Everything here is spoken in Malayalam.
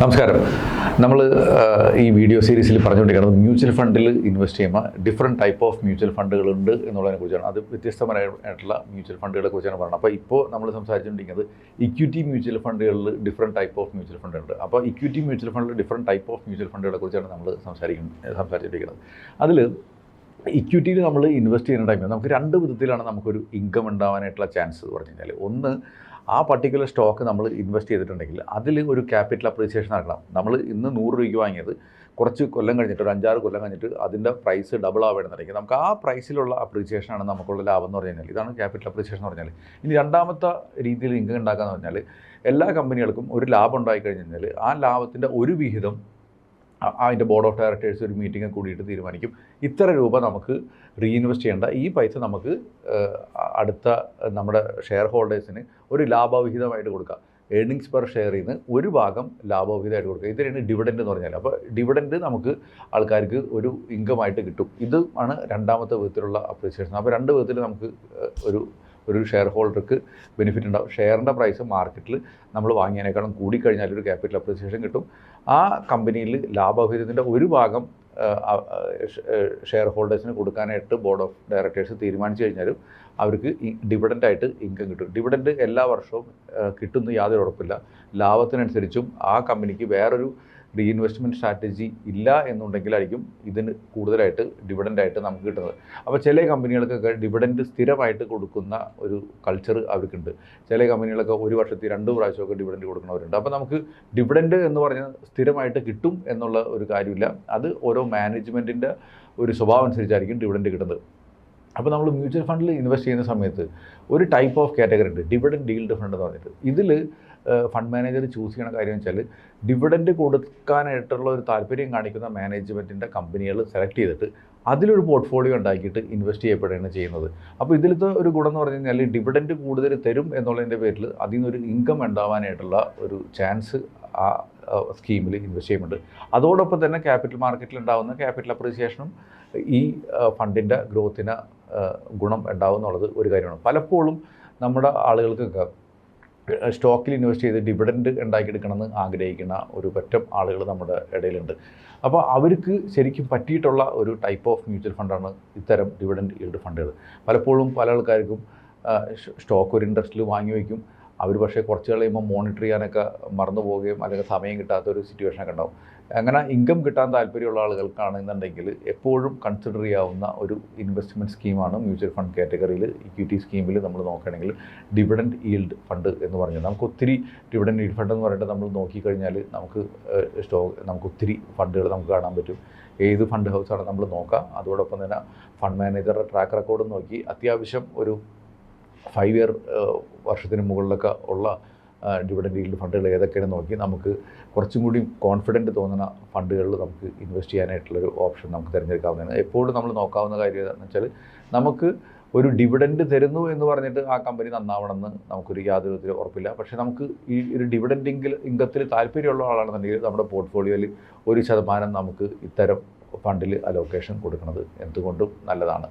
നമസ്കാരം. നമ്മൾ ഈ വീഡിയോ സീരീസിൽ പറഞ്ഞുകൊണ്ടിരിക്കുന്നത് മ്യൂച്വൽ ഫണ്ടിൽ ഇൻവെസ്റ്റ് ചെയ്യുമ്പോൾ ഡിഫറെന്റ് ടൈപ്പ് ഓഫ് മ്യൂച്വൽ ഫണ്ടുകളുണ്ട് എന്നുള്ളതിനെ കുറിച്ചാണ്. അത് വ്യത്യസ്തമായിട്ടുള്ള മ്യൂച്വൽ ഫണ്ടുകളെ കുറിച്ചാണ് പറയുന്നത്. അപ്പോൾ ഇപ്പോൾ നമ്മൾ സംസാരിച്ചുകൊണ്ടിരിക്കുന്നത് equity mutual ഫണ്ടുകളിൽ different type of mutual fund ഉണ്ട് അപ്പോൾ ഇക്വിറ്റി മ്യൂച്വൽ ഫണ്ടിൽ ഡിഫറെന്റ് ടൈപ്പ് ഓഫ് മ്യൂച്വൽ ഫണ്ടുകളെ കുറിച്ചാണ് നമ്മൾ സംസാരിക്കുന്നത് സംസാരിച്ചിരിക്കുന്നത് അതിൽ ഇക്വിറ്റിയിൽ നമ്മൾ ഇൻവെസ്റ്റ് ചെയ്യുന്ന ടൈമിൽ നമുക്ക് രണ്ട് വിധത്തിലാണ് നമുക്കൊരു ഇൻകം ഉണ്ടാവാനായിട്ടുള്ള ചാൻസ് പറഞ്ഞു കഴിഞ്ഞാൽ. ഒന്ന് ആ പർട്ടിക്കുലർ സ്റ്റോക്ക് നമ്മൾ ഇൻവെസ്റ്റ് ചെയ്തിട്ടുണ്ടെങ്കിൽ അതിൽ ഒരു ക്യാപിറ്റൽ അപ്രീസിയേഷൻ നടക്കണം. നമ്മൾ ഇന്ന് നൂറ് രൂപയ്ക്ക് വാങ്ങിയത് കുറച്ച് കൊല്ലം കഴിഞ്ഞിട്ട് ഒരു അഞ്ചാറ് കൊല്ലം കഴിഞ്ഞിട്ട് അതിന്റെ പ്രൈസ് ഡബിൾ ആവുകയാണെന്നുണ്ടെങ്കിൽ നമുക്ക് ആ പ്രൈസിലുള്ള അപ്രീസിയേഷനാണ് നമുക്കുള്ള ലാഭം എന്ന് പറഞ്ഞു കഴിഞ്ഞാൽ ഇതാണ് ക്യാപിറ്റൽ അപ്രീസിയേഷൻ എന്ന് പറഞ്ഞാൽ ഇനി രണ്ടാമത്തെ രീതിയിൽ ഇൻകം ഉണ്ടാക്കുക എന്ന് പറഞ്ഞാൽ എല്ലാ കമ്പനികൾക്കും ഒരു ലാഭം ഉണ്ടായി കഴിഞ്ഞാൽ ആ ലാഭത്തിന്റെ ഒരു വിഹിതം അതിന്റെ ബോർഡ് ഓഫ് ഡയറക്ടേഴ്സ് ഒരു മീറ്റിംഗ് കൂടിയിട്ട് തീരുമാനിക്കും. ഇത്ര രൂപ നമുക്ക് റീഇൻവെസ്റ്റ് ചെയ്യേണ്ട ഈ പൈസ നമുക്ക് അടുത്ത നമ്മുടെ ഷെയർ ഹോൾഡേഴ്സിന് ഒരു ലാഭവിഹിതമായിട്ട് കൊടുക്കാം. ഏർണിങ്സ് പെർ ഷെയറിൽ നിന്ന് ഒരു ഭാഗം ലാഭവിഹിതമായിട്ട് കൊടുക്കുക ഇതിനാണ് ഡിവിഡൻഡ് എന്ന് പറഞ്ഞാൽ അപ്പോൾ ഡിവിഡൻഡ് നമുക്ക് ആൾക്കാർക്ക് ഒരു ഇൻകമായിട്ട് കിട്ടും. ഇത് ആണ് രണ്ടാമത്തെ വിധത്തിലുള്ള അപ്രീസിയേഷൻ അപ്പോൾ രണ്ട് വിധത്തിൽ നമുക്ക് ഒരു ഒരു ഷെയർ ഹോൾഡർക്ക് ബെനിഫിറ്റ് ഉണ്ടാവും. ഷെയറിന്റെ പ്രൈസ് മാർക്കറ്റിൽ നമ്മൾ വാങ്ങിയതിനേക്കാളും കൂടിക്കഴിഞ്ഞാൽ ഒരു ക്യാപിറ്റൽ അപ്രീസിയേഷൻ കിട്ടും. ആ കമ്പനിയിൽ ലാഭവിഹിതത്തിന്റെ ഒരു ഭാഗം ഷെയർ ഹോൾഡേഴ്സിന് കൊടുക്കാനായിട്ട് ബോർഡ് ഓഫ് ഡയറക്ടേഴ്സ് തീരുമാനിച്ചു കഴിഞ്ഞാലും അവർക്ക് ഡിവിഡന്റായിട്ട് ഇൻകം കിട്ടും. ഡിവിഡന്റ് എല്ലാ വർഷവും കിട്ടുന്ന യാതൊരു ഉറപ്പില്ല. ലാഭത്തിനനുസരിച്ചും ആ കമ്പനിക്ക് വേറൊരു റീഇൻവെസ്റ്റ്മെന്റ് സ്ട്രാറ്റജി ഇല്ല എന്നുണ്ടെങ്കിലായിരിക്കും ഇതിന് കൂടുതലായിട്ട് ഡിവിഡന്റായിട്ട് നമുക്ക് കിട്ടുന്നത്. അപ്പോൾ ചില കമ്പനികൾക്കൊക്കെ ഡിവിഡന്റ് സ്ഥിരമായിട്ട് കൊടുക്കുന്ന ഒരു കൾച്ചർ അവർക്കുണ്ട്. ചില കമ്പനികളൊക്കെ ഒരു വർഷത്തിൽ രണ്ട് പ്രാവശ്യമൊക്കെ ഡിവിഡന്റ് കൊടുക്കുന്നവരുണ്ട്. അപ്പോൾ നമുക്ക് ഡിവിഡന്റ് എന്ന് പറഞ്ഞാൽ സ്ഥിരമായിട്ട് കിട്ടും എന്നുള്ള ഒരു കാര്യമില്ല. അത് ഓരോ മാനേജ്മെന്റിന്റെ ഒരു സ്വഭാവം അനുസരിച്ചായിരിക്കും ഡിവിഡന്റ് കിട്ടുന്നത്. അപ്പോൾ നമ്മൾ മ്യൂച്വൽ ഫണ്ടിൽ ഇൻവെസ്റ്റ് ചെയ്യുന്ന സമയത്ത് ഒരു ടൈപ്പ് ഓഫ് കാറ്റഗറി ഉണ്ട്. ഡിവിഡൻ ഡീൽഡ് ഫണ്ട് എന്ന് പറഞ്ഞിട്ട്. ഇതിൽ ഫണ്ട് മാനേജർ ചൂസ് ചെയ്യണ കാര്യം വെച്ചാൽ ഡിവിഡൻഡ് കൊടുക്കാനായിട്ടുള്ള ഒരു താല്പര്യം കാണിക്കുന്ന മാനേജ്മെന്റിന്റെ കമ്പനികൾ സെലക്ട് ചെയ്തിട്ട് അതിലൊരു പോർട്ട്ഫോളിയോ ഉണ്ടാക്കിയിട്ട് ഇൻവെസ്റ്റ് ചെയ്യപ്പെടുകയാണ് ചെയ്യുന്നത്. അപ്പോൾ ഇതിലത്തെ ഒരു ഗുണം എന്ന് പറഞ്ഞു കഴിഞ്ഞാൽ ഡിവിഡൻഡ് കൂടുതൽ തരും എന്നുള്ളതിന്റെ പേരിൽ അതിൽ നിന്നൊരു ഇൻകം ഉണ്ടാവാനായിട്ടുള്ള ഒരു ചാൻസ് ആ സ്കീമിൽ ഇൻവെസ്റ്റ് ചെയ്യുന്നുണ്ട്. അതോടൊപ്പം തന്നെ ക്യാപിറ്റൽ മാർക്കറ്റിൽ ഉണ്ടാകുന്ന ക്യാപിറ്റൽ അപ്രീസിയേഷനും ഈ ഫണ്ടിന്റെ ഗ്രോത്തിന് ഗുണം ഉണ്ടാവും എന്നുള്ളത് ഒരു കാര്യമാണ്. പലപ്പോഴും നമ്മുടെ ആളുകൾക്കൊക്കെ സ്റ്റോക്കിൽ ഇൻവെസ്റ്റ് ചെയ്ത് ഡിവിഡൻഡ് ഉണ്ടാക്കിയെടുക്കണമെന്ന് ആഗ്രഹിക്കുന്ന ഒരു പറ്റം ആളുകൾ നമ്മുടെ ഇടയിലുണ്ട്. അപ്പോൾ അവർക്ക് ശരിക്കും പറ്റിയിട്ടുള്ള ഒരു ടൈപ്പ് ഓഫ് മ്യൂച്വൽ ഫണ്ടാണ് ഇത്തരം ഡിവിഡൻഡ് ഈൽഡ് ഫണ്ടുകൾ പലപ്പോഴും പല ആൾക്കാർക്കും സ്റ്റോക്ക് ഒരു ഇൻട്രസ്റ്റിൽ വാങ്ങി വയ്ക്കും. അവർ പക്ഷേ കുറച്ച് കഴിയുമ്പോൾ മോണിറ്റർ ചെയ്യാനൊക്കെ മറന്നു പോവുകയും അല്ലെങ്കിൽ സമയം കിട്ടാത്ത ഒരു സിറ്റുവേഷനൊക്കെ ഉണ്ടാവും. അങ്ങനെ ഇൻകം കിട്ടാൻ താല്പര്യമുള്ള ആളുകൾക്കാണെന്നുണ്ടെങ്കിൽ എപ്പോഴും കൺസിഡർ ചെയ്യാവുന്ന ഒരു ഇൻവെസ്റ്റ്മെന്റ് സ്കീമാണ് മ്യൂച്വൽ ഫണ്ട് കാറ്റഗറിയിൽ ഇക്വിറ്റി സ്കീമിൽ നമ്മൾ നോക്കുകയാണെങ്കിൽ ഡിവിഡൻഡ് ഈൽഡ് ഫണ്ട് എന്ന് പറഞ്ഞാൽ നമുക്ക് ഒത്തിരി ഡിവിഡൻഡ് ഈൽഡ് ഫണ്ട് എന്ന് പറഞ്ഞിട്ട് നമ്മൾ നോക്കിക്കഴിഞ്ഞാൽ നമുക്ക് സ്റ്റോ നമുക്ക് ഒത്തിരി ഫണ്ടുകൾ നമുക്ക് കാണാൻ പറ്റും. ഏത് ഫണ്ട് ഹൗസാണ് നമ്മൾ നോക്കുക അതോടൊപ്പം തന്നെ ഫണ്ട് മാനേജറുടെ ട്രാക്ക് റെക്കോർഡ് നോക്കി. അത്യാവശ്യം ഒരു ഫൈവ് ഇയർ വർഷത്തിന് മുകളിലൊക്കെ ഉള്ള ഡിവിഡൻഡ് ഈൽഡ് ഫണ്ടുകൾ ഏതൊക്കെയാണ് നോക്കി നമുക്ക് കുറച്ചും കൂടി കോൺഫിഡന്റ് തോന്നുന്ന ഫണ്ടുകളിൽ നമുക്ക് ഇൻവെസ്റ്റ് ചെയ്യാനായിട്ടുള്ളൊരു ഓപ്ഷൻ നമുക്ക് തിരഞ്ഞെടുക്കാവുന്നതാണ്. എപ്പോഴും നമ്മൾ നോക്കാവുന്ന കാര്യം എന്താണെന്ന് വെച്ചാൽ നമുക്ക് ഒരു ഡിവിഡൻഡ് തരുന്നു എന്ന് പറഞ്ഞിട്ട് ആ കമ്പനി നന്നാവണമെന്ന് നമുക്കൊരു യാതൊരു വിധത്തിൽ ഉറപ്പില്ല. പക്ഷേ നമുക്ക് ഈ ഒരു ഡിവിഡൻഡ് ഇങ്കിൽ ഇൻകത്തിൽ താല്പര്യമുള്ള ആളാണെന്നുണ്ടെങ്കിൽ നമ്മുടെ പോർട്ട്ഫോളിയോയിൽ ഒരു ശതമാനം നമുക്ക് ഇത്തരം ഫണ്ടിൽ അലോക്കേഷൻ കൊടുക്കുന്നത് എന്തുകൊണ്ടും നല്ലതാണ്.